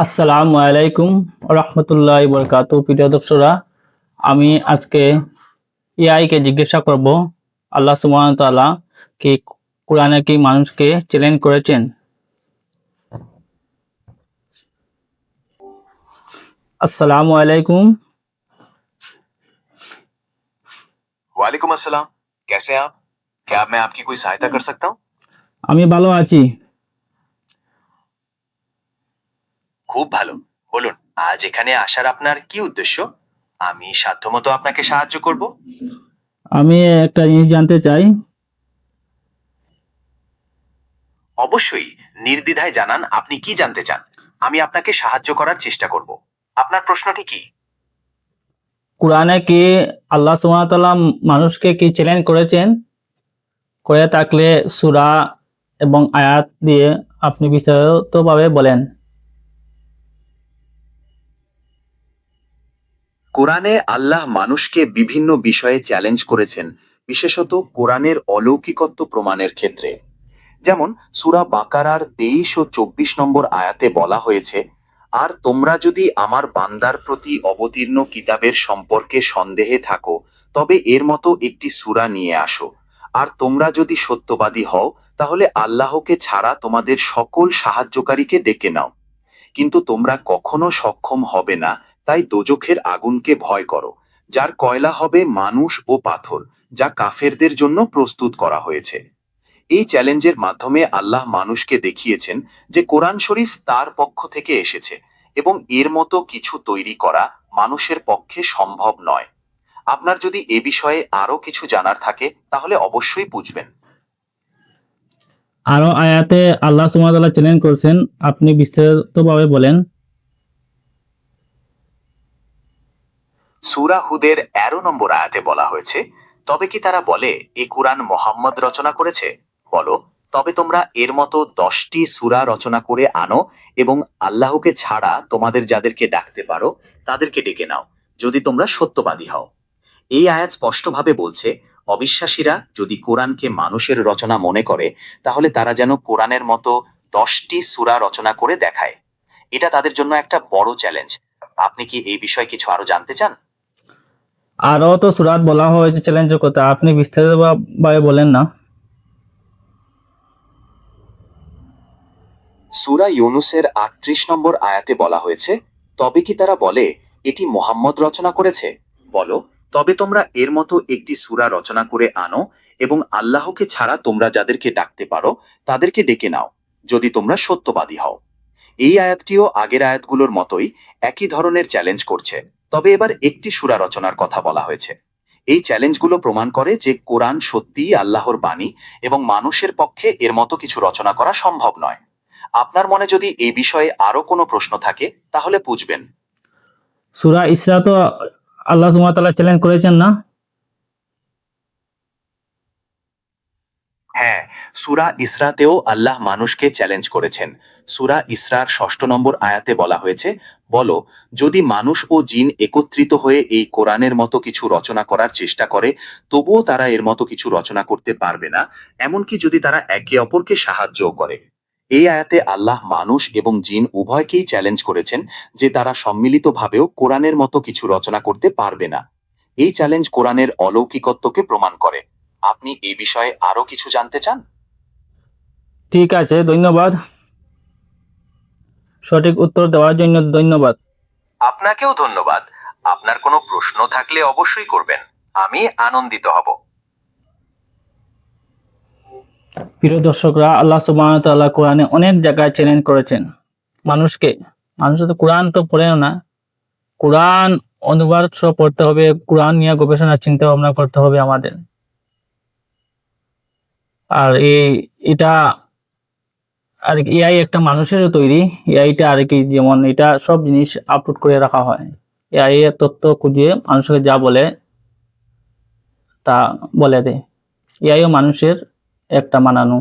আসসালামু আলাইকুম রহমতুল্লাহ বরকাত প্রিয় দর্শকরা আমি আজকে এআইকে জিজ্ঞাসা করব আল্লাহ সুবহানাহু ওয়া তাআলা কি কোরআনে কি মানুষকে চ্যালেঞ্জ করেছেন আসসালামু আলাইকুম वालेकुम अस्सलाम कैसे हैं आप क्या मैं आपकी कोई सहायता कर सकता हूँ আমি ভালো আছি খুব ভালো। বলুন আজ এখানে আসার আপনার কি উদ্দেশ্য? আমি সাধ্যমতো আপনাকে সাহায্য করব। আমি একটা জিনিস জানতে চাই। অবশ্যই নির্দ্বিধায় জানান আপনি কি জানতে চান। আমি আপনাকে সাহায্য করার চেষ্টা করব। আপনার প্রশ্নটি কি? কোরআনে কি আল্লাহ ওয়া মানুষকে কি চ্যালেঞ্জ করেছেন? করে থাকলে সুরা এবং আয়াত দিয়ে আপনি বিস্তারিতভাবে বলেন। কোরআনে আল্লাহ মানুষকে বিভিন্ন বিষয়ে চ্যালেঞ্জ করেছেন, বিশেষত কোরআনের অলৌকিকত্ব প্রমাণের ক্ষেত্রে। যেমন, সুরা বাকারার তেইশ ও চব্বিশ নম্বর আয়াতে বলা হয়েছে, আর তোমরা যদি আমার বান্দার প্রতি অবতীর্ণ কিতাবের সম্পর্কে সন্দেহে থাকো, তবে এর মতো একটি সুরা নিয়ে আসো। আর তোমরা যদি সত্যবাদী হও, তাহলে আল্লাহকে ছাড়া তোমাদের সকল সাহায্যকারীকে ডেকে নাও। কিন্তু তোমরা কখনো সক্ষম হবে না তাই দোজখের আগুনকে ভয় করো, যার কয়লা হবে মানুষ ও পাথর, যা কাফেরদের জন্য প্রস্তুত করা হয়েছে। এই চ্যালেঞ্জের মাধ্যমে আল্লাহ মানুষকে দেখিয়েছেন যে কোরআন শরীফ তার পক্ষ থেকে এসেছে এবং এর মতো কিছু তৈরি করা মানুষের পক্ষে সম্ভব নয়। আপনার যদি এ বিষয়ে আরও কিছু জানার থাকে, তাহলে অবশ্যই বুঝবেন। আরও আয়াতে আল্লাহ ওয়া চ্যালেঞ্জ করেছেন, আপনি বিস্তারিতভাবে বলেন। সুরা হুদের এরো নম্বর আয়াতে বলা হয়েছে, তবে কি তারা বলে, এ কোরআন মোহাম্মদ রচনা করেছে? বলো, তবে তোমরা এর মতো দশটি সুরা রচনা করে আনো এবং আল্লাহকে ছাড়া তোমাদের যাদেরকে ডাকতে পারো, তাদেরকে ডেকে নাও, যদি তোমরা সত্যবাদী হও। এই আয়াত স্পষ্টভাবে বলছে, অবিশ্বাসীরা যদি কোরআনকে মানুষের রচনা মনে করে, তাহলে তারা যেন কোরআনের মতো দশটি সুরা রচনা করে দেখায়। এটা তাদের জন্য একটা বড় চ্যালেঞ্জ। আপনি কি এই বিষয়ে কিছু আরও জানতে চান? আরও তো সুরাত বলা হয়েছে চ্যালেঞ্জের কথা আপনি বিস্তারিতভাবে বলেন না। সুরা ইউনুসের আটত্রিশ নম্বর আয়াতে বলা হয়েছে, তবে কি তারা বলে, এটি মোহাম্মদ রচনা করেছে? বলো, তবে তোমরা এর মতো একটি সুরা রচনা করে আনো এবং আল্লাহকে ছাড়া তোমরা যাদেরকে ডাকতে পারো, তাদেরকে ডেকে নাও, যদি তোমরা সত্যবাদী হও। এই আয়াতটিও আগের আয়াতগুলোর মতোই একই ধরনের চ্যালেঞ্জ করছে। তবে এবার একটি সুরা রচনার কথা বলা হয়েছে। এই চ্যালেঞ্জগুলো প্রমাণ করে যে কোরআন সত্যিই আল্লাহর বাণী এবং মানুষের পক্ষে এর মতো কিছু রচনা করা সম্ভব নয়। আপনার মনে যদি এই বিষয়ে আরও কোনো প্রশ্ন থাকে তাহলে বুঝবেন সুরা ইসরা তো আল্লাহ তাআলা চ্যালেঞ্জ করেছেন না? হ্যাঁ সুরা ইসরাতেও আল্লাহ মানুষকে চ্যালেঞ্জ করেছেন। সুরা ইসরার ষষ্ঠ নম্বর আয়াতে বলা হয়েছে, বলো, যদি মানুষ ও জিন একত্রিত হয়ে এই কোরআনের মতো কিছু রচনা করার চেষ্টা করে, তবুও তারা এর মতো কিছু রচনা করতে পারবে না, এমনকি যদি তারা একে অপরকে সাহায্যও করে। এই আয়াতে আল্লাহ মানুষ এবং জিন উভয়কেই চ্যালেঞ্জ করেছেন যে তারা সম্মিলিতভাবেও কোরআনের মতো কিছু রচনা করতে পারবে না। এই চ্যালেঞ্জ কোরআনের অলৌকিকত্বকে প্রমাণ করে। আপনি এই বিষয়ে আরও কিছু জানতে চান? ঠিক আছে, ধন্যবাদ। সঠিক উত্তর দেওয়ার জন্য ধন্যবাদ। আপনাকেও ধন্যবাদ। আপনার কোনো প্রশ্ন থাকলে অবশ্যই করবেন। আমি আনন্দিত হব। প্রিয় দর্শকরা আল্লাহ সুবহানাহু ওয়া তাআলা কোরআনে অনেক জায়গায় চ্যালেঞ্জ করেছেন। মানুষকে মানুষ তো কোরআন তো পড়েও না। কোরআন অনুবাদ সহ পড়তে হবে কোরআন নিয়ে গবেষণা চিন্তা ভাবনা করতে হবে আমাদের। আর এই এটা আর এআই একটা মানুষেরও তৈরি। এআইটা আর কি যেমন এটা সব জিনিস আপলোড করে রাখা হয়। এআই এর তথ্য খুঁজে মানুষকে যা বলে, তা বলে দেয় এআইও মানুষের একটা মানানো।